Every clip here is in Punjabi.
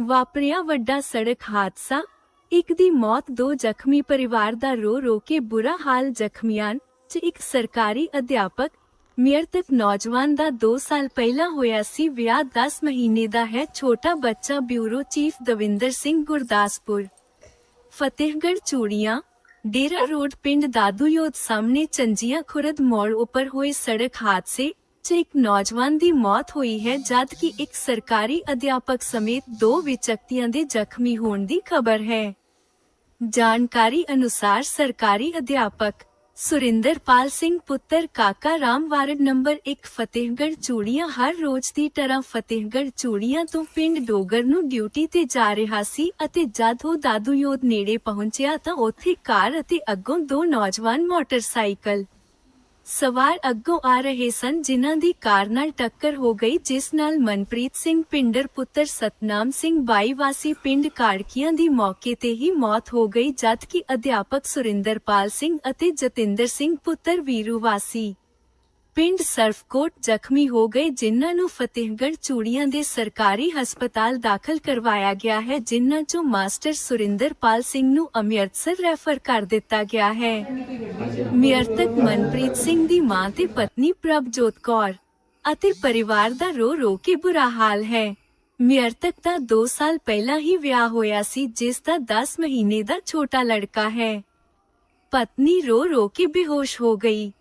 ਵਾਪਰਿਆ ਵੱਡਾ ਸੜਕ ਹਾਦਸਾ। ਇੱਕ ਦੀ ਮੌਤ ਦੋ ਜ਼ਖਮੀ ਪਰਿਵਾਰ ਦਾ ਰੋ ਰੋ ਕੇ ਬੁਰਾ ਹਾਲ ਜ਼ਖਮੀਆਂ ਚ ਇੱਕ ਸਰਕਾਰੀ ਅਧਿਆਪਕ। ਮ੍ਰਿਤਕ ਨੌਜਵਾਨ ਦਾ 2 ਸਾਲ ਪਹਿਲਾਂ ਹੋਇਆ ਸੀ ਵਿਆਹ 10 ਮਹੀਨੇ ਦਾ ਹੈ। ਛੋਟਾ ਬੱਚਾ bureau chief Davinder Singh Gurdaspur. Fatehgarh Churian, Dera road, ਪਿੰਡ ਦਾਦੂਯੋਦ ਸਾਹਮਣੇ ਚੰਜੀਆਂ ਖੁਰਦ ਮੋੜ ਉੱਪਰ ਹੋਏ ਸੜਕ ਹਾਦਸੇ 'ਚ ਇੱਕ ਨੌਜਵਾਨ ਦੀ ਮੌਤ ਹੋਈ ਹੈ, ਜਦ ਕਿ ਇੱਕ ਸਰਕਾਰੀ ਅਧਿਆਪਕ ਸਮੇਤ ਦੋ ਵਿਅਕਤੀਆਂ ਦੇ ਜ਼ਖਮੀ ਹੋਣ ਦੀ ਖਬਰ ਹੈ। ਜਾਣਕਾਰੀ ਅਨੁਸਾਰ ਸਰਕਾਰੀ ਅਧਿਆਪਕ ਸੁਰਿੰਦਰਪਾਲ ਸਿੰਘ ਪੁੱਤਰ ਕਾਕਾ ਰਾਮ ਵਾਰਡ ਨੰਬਰ 1 ਫਤਿਹਗੜ੍ਹ ਚੂੜੀਆਂ ਹਰ ਰੋਜ਼ ਦੀ ਤਰ੍ਹਾਂ ਫਤਿਹਗੜ੍ਹ ਚੂੜੀਆਂ ਤੋਂ ਪਿੰਡ ਡੋਗਰ ਨੂੰ ਡਿਊਟੀ ਤੇ ਜਾ ਰਿਹਾ ਸੀ ਅਤੇ ਜਦ ਉਹ ਦਾਦੂ ਯੋਧ ਨੇੜੇ ਪਹੁੰਚਿਆ ਤਾਂ ਉੱਥੇ ਕਾਰ ਅਤੇ ਅੱਗੋਂ ਦੋ ਨੌਜਵਾਨ ਮੋਟਰਸਾਈਕਲ ਸਵਾਰ ਅੱਗੋਂ ਆ ਰਹੇ ਸਨ ਜਿਨ੍ਹਾਂ ਦੀ ਕਾਰ ਨਾਲ ਟੱਕਰ ਹੋ ਗਈ, ਜਿਸ ਨਾਲ ਮਨਪ੍ਰੀਤ ਸਿੰਘ ਪਿੰਡਰ ਪੁੱਤਰ ਸਤਨਾਮ ਸਿੰਘ ਬਾਈ ਵਾਸੀ ਪਿੰਡ ਕਾੜਕੀਆਂ ਦੀ ਮੌਕੇ ਤੇ ਹੀ ਮੌਤ ਹੋ ਗਈ, ਜਦਕਿ ਅਧਿਆਪਕ ਸੁਰਿੰਦਰਪਾਲ ਸਿੰਘ ਅਤੇ ਜਤਿੰਦਰ ਸਿੰਘ ਪੁੱਤਰ ਵੀਰੂ ਵਾਸੀ ਪਿੰਡ ਸਰਫਕੋਟ ਜ਼ਖਮੀ ਹੋ ਗਏ, ਜਿਨ੍ਹਾਂ ਨੂੰ ਫਤਿਹਗੜ੍ਹ ਚੂੜੀਆਂ ਦੇ ਸਰਕਾਰੀ ਹਸਪਤਾਲ ਦਾਖਲ ਕਰਵਾਇਆ ਗਿਆ ਹੈ, ਜਿਨ੍ਹਾਂ ਚੋਂ ਮਾਸਟਰ ਸੁਰਿੰਦਰਪਾਲ ਸਿੰਘ ਨੂੰ ਅੰਮ੍ਰਿਤਸਰ ਰੈਫਰ ਕਰ ਦਿੱਤਾ ਗਿਆ ਹੈ। ਮ੍ਰਿਤਕ ਮਨਪ੍ਰੀਤ ਸਿੰਘ ਦੀ ਮਾਂ ਤੇ ਪਤਨੀ ਪ੍ਰਭਜੋਤ ਕੌਰ ਅਤੇ ਪਰਿਵਾਰ ਦਾ ਰੋ ਰੋ ਕੇ ਬੁਰਾ ਹਾਲ ਹੈ। ਮ੍ਰਿਤਕ ਦਾ 2 ਸਾਲ ਪਹਿਲਾਂ ਹੀ ਵਿਆਹ ਹੋਇਆ ਸੀ, ਜਿਸ ਦਾ 10 ਮਹੀਨੇ ਦਾ ਛੋਟਾ ਲੜਕਾ ਹੈ। ਪਤਨੀ ਰੋ ਰੋ ਕੇ ਬੇਹੋਸ਼ ਹੋ ਗਈ।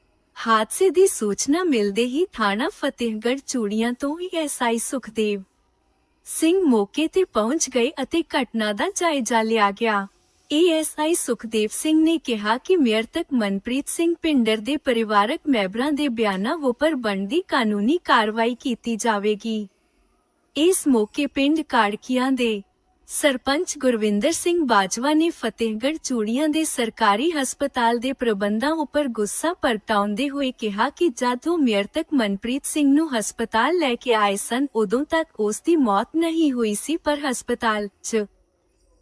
ਹਾਦਸੇ ਦੀ ਸੂਚਨਾ ਮਿਲਦੇ ਹੀ ਥਾਣਾ ਫਤਿਹਗੜ੍ਹ ਚੂੜੀਆਂ ਤੋਂ ਹੀ ਐਸਆਈ ਸੁਖਦੇਵ ਸਿੰਘ ਮੌਕੇ ਤੇ ਪਹੁੰਚ ਗਏ ਅਤੇ ਘਟਨਾ ਦਾ ਜਾਇਜ਼ਾ ਲਿਆ ਗਿਆ। ਏਐਸਆਈ ਸੁਖਦੇਵ ਸਿੰਘ ਨੇ ਕਿਹਾ ਕਿ ਮ੍ਰਿਤਕ ਮਨਪ੍ਰੀਤ ਸਿੰਘ ਪਿੰਡਰ ਦੇ ਪਰਿਵਾਰਕ ਮੈਂਬਰਾਂ ਦੇ ਬਿਆਨਾਂ ਉੱਪਰ ਬਣਦੀ ਕਾਨੂੰਨੀ ਕਾਰਵਾਈ ਕੀਤੀ ਜਾਵੇਗੀ। ਇਸ ਮੌਕੇ ਪਿੰਡ ਕਾੜਕੀਆਂ ਦੇ ਸਰਪੰਚ ਗੁਰਵਿੰਦਰ ਸਿੰਘ ਬਾਜਵਾ ਨੇ ਫਤਿਹਗੜ੍ਹ ਚੂੜੀਆਂ ਦੇ ਸਰਕਾਰੀ ਹਸਪਤਾਲ ਦੇ ਪ੍ਰਬੰਧਾਂ ਉੱਪਰ ਗੁੱਸਾ ਪ੍ਰਗਟਾਉਂਦੇ ਹੋਏ ਕਿਹਾ ਕਿ ਜਦ ਉਹ ਮ੍ਰਿਤਕ ਮਨਪ੍ਰੀਤ ਸਿੰਘ ਨੂੰ ਹਸਪਤਾਲ ਲੈ ਕੇ ਆਏ ਸਨ, ਉਦੋਂ ਤੱਕ ਉਸ ਦੀ ਮੌਤ ਨਹੀਂ ਹੋਈ ਸੀ, ਪਰ ਹਸਪਤਾਲ 'ਚ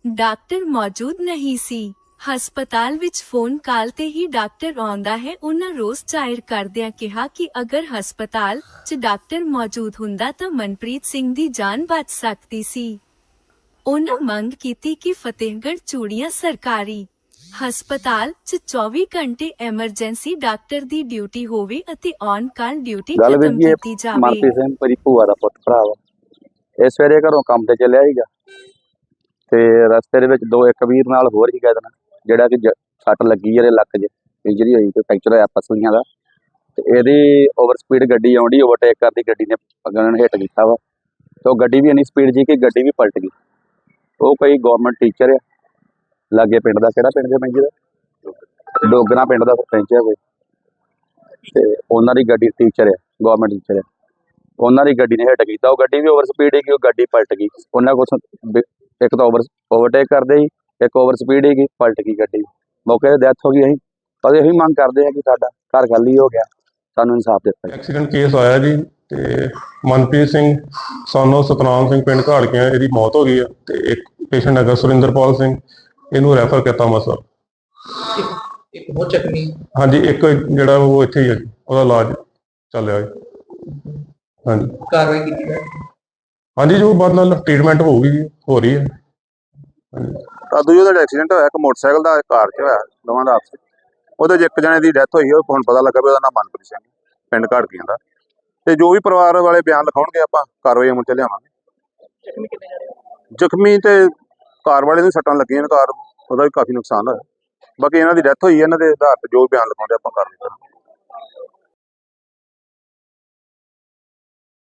ਡਾਕਟਰ ਮੌਜੂਦ ਨਹੀਂ ਸੀ। ਹਸਪਤਾਲ ਵਿੱਚ ਫੋਨ ਕਾਲ ਤੇ ਹੀ ਡਾਕਟਰ ਆਉਂਦਾ ਹੈ, ਉਹਨਾਂ ਰੋਸ ਜ਼ਾਹਿਰ ਕਰਦਿਆਂ ਕਿਹਾ ਕਿ ਅਗਰ ਹਸਪਤਾਲ 'ਚ ਡਾਕਟਰ ਮੌਜੂਦ ਹੁੰਦਾ ਤਾਂ ਮਨਪ੍ਰੀਤ ਸਿੰਘ ਦੀ ਜਾਨ ਬਚ ਸਕਦੀ ਸੀ। ਉਹਨਾਂ ਮੰਗ ਕੀਤੀ ਕਿ ਫਤਿਹਗੜ੍ਹ ਚੂੜੀਆਂ ਸਰਕਾਰੀ ਹਸਪਤਾਲ 'ਚ 24 ਘੰਟੇ ਐਮਰਜੈਂਸੀ ਡਾਕਟਰ ਦੀ ਡਿਊਟੀ ਹੋਵੇ ਅਤੇ ਔਨ ਕਾਲ ਡਿਊਟੀ ਖਤਮ ਕੀਤੀ ਜਾਵੇ। ਮਨਪ੍ਰੀਤ ਸਿੰਘ ਮੇਰੀ ਭੂਆ ਦਾ ਪੁੱਤ ਭਰਾ ਵਾ ਇਹ ਸਵੇਰੇ ਘਰੋਂ ਕੰਮ ਤੇ ਚੱਲਿਆ ਸੀਗਾ। ਤੇ ਰਸਤੇ ਦੇ ਵਿੱਚ ਦੋ ਇੱਕ ਵੀਰ ਨਾਲ ਹੋਰ ਸੀਗਾ ਇਹਦੇ ਜਿਹੜਾ ਕਿ ਸੱਟ ਲੱਗੀ ਇਹਦੇ ਲੱਕ 'ਚ ਇੰਜਰੀ ਹੋਈ ਤੇ ਫ੍ਰੈਕਚਰ ਹੋਇਆ ਪਸਲੀਆਂ ਦਾ ਤੇ ਇਹਦੀ ਓਵਰ ਸਪੀਡ ਗੱਡੀ ਆਉਂਦੀ ਓਵਰਟੇਕ ਕਰਦੀ ਗੱਡੀ ਨੇ ਅਗਨ ਹਿੱਟ ਕੀਤਾ ਵਾ। ਤੇ ਉਹ ਗੱਡੀ ਵੀ ਇੰਨੀ ਸਪੀਡ ਜੀ ਕਿ ਗੱਡੀ ਵੀ ਪਲਟ ਗਈ। ਉਹ ਕੋਈ ਗਵਰਨਮੈਂਟ ਟੀਚਰ ਆ। ਲਾਗੇ ਪਿੰਡ ਦਾ, ਕਿਹੜਾ ਪਿੰਡ ਦੇ ਮੈਂਜੀ ਦਾ? ਡੋਗਰਾ ਪਿੰਡ ਦਾ ਸਰਪੰਚ ਹੈ ਕੋਈ। ਤੇ ਉਹਨਾਂ ਦੀ ਗੱਡੀ ਟੀਚਰ ਹੈ ਗਵਰਨਮੈਂਟ ਟੀਚਰ ਹੈ ਉਹਨਾਂ ਦੀ ਗੱਡੀ ਨੇ ਹਿੱਟ ਕੀਤਾ, ਉਹ ਗੱਡੀ ਵੀ ਓਵਰ ਸਪੀਡ ਸੀ ਉਹ ਗੱਡੀ ਪਲਟ ਗਈ। ਉਹਨਾਂ ਕੋਲ ਇੱਕ ਤਾਂ ਓਵਰ ਓਵਰਟੇਕ ਕਰਦੇ ਸੀ, ਇੱਕ ਓਵਰ ਸਪੀਡ ਹੀ ਪਲਟ ਗਈ ਗੱਡੀ। ਮੌਕੇ ਤੇ ਡੈਥ ਹੋ ਗਈ ਅਸੀਂ। ਪਰ ਇਹੀ ਮੰਗ ਕਰਦੇ ਹਾਂ ਕਿ ਸਾਡਾ ਘਰ ਖਾਲੀ ਹੋ ਗਿਆ। ਸਾਨੂੰ ਇਨਸਾਫ ਦਿੱਤਾ ਐਕਸੀਡੈਂਟ ਕੇਸ ਆਇਆ ਜੀ। ਤੇ ਮਨਪ੍ਰੀਤ ਸਿੰਘ ਸਾਨੂੰ ਸਤਨਾਮ ਸਿੰਘ ਪਿੰਡ ਘਾੜਕੀਆਂ ਇਹਦੀ ਮੌਤ ਹੋ ਗਈ ਆ ਤੇ ਇੱਕ ਪੇਸ਼ੈਂਟ ਹੈਗਾ ਸੁਰਿੰਦਰਪਾਲ ਸਿੰਘ ਇਹਨੂੰ ਰੈਫਰ ਕੀਤਾ ਮਸਾ। ਇੱਕ ਬਹੁਤ ਜ਼ਖਮੀ ਹਾਂਜੀ ਇੱਕ ਜਿਹੜਾ ਉਹ ਇੱਥੇ ਹੀ ਹੈ ਉਹਦਾ ਇਲਾਜ ਚੱਲ ਰਿਹਾ ਜੀ। ਹਾਂਜੀ। ਕਾਰਵਾਈ ਕੀਤੀ ਹੈ ਹਾਂਜੀ ਜੋ ਬਾਅਦ ਨਾਲ ਟ੍ਰੀਟਮੈਂਟ ਹੋਊਗੀ ਹੋ ਰਹੀ ਹੈ ਹਾਂਜੀ। ਤਾਂ ਦੂਜੇ ਦਾ ਐਕਸੀਡੈਂਟ ਹੋਇਆ ਇੱਕ ਮੋਟਰਸਾਈਕਲ ਦਾ ਕਾਰ 'ਚ ਹੋਇਆ ਦੋਵਾਂ ਦਾ ਆਪਸ। ਉਹਦੇ 'ਚ ਇੱਕ ਜਣੇ ਦੀ ਡੈਥ ਹੋਈ ਉਹ ਹੁਣ ਪਤਾ ਲੱਗਾ ਵੀ ਉਹਦਾ ਨਾਮ ਮਨਪ੍ਰੀਤ ਸਿੰਘ ਪਿੰਡ ਘਾੜਕੀਆਂ ਦਾ। ਤੇ ਜੋ ਵੀ ਪਰਿਵਾਰ ਵਾਲੇ ਬਿਆਨ ਲਿਖਾਉਣਗੇ ਆਪਾਂ ਕਾਰਵਾਈ ਅਮਲ 'ਚ ਲਿਆਵਾਂਗੇ। ਜ਼ਖਮੀ ਤੇ ਕਾਰ ਵਾਲੇ ਨੂੰ ਸੱਟਾਂ ਲੱਗੀਆਂ ਨੇ ਕਾਰ ਉਹਦਾ ਵੀ ਕਾਫੀ ਨੁਕਸਾਨ ਹੋਇਆ। ਬਾਕੀ ਇਹਨਾਂ ਦੀ ਡੈਥ ਹੋਈ ਹੈ, ਇਹਨਾਂ ਦੇ ਆਧਾਰ ਤੇ ਜੋ ਬਿਆਨ ਲਿਖਾਉਂਦੇ ਆਪਾਂ ਕਾਰਵਾਈ ਕਰਾਂਗੇ।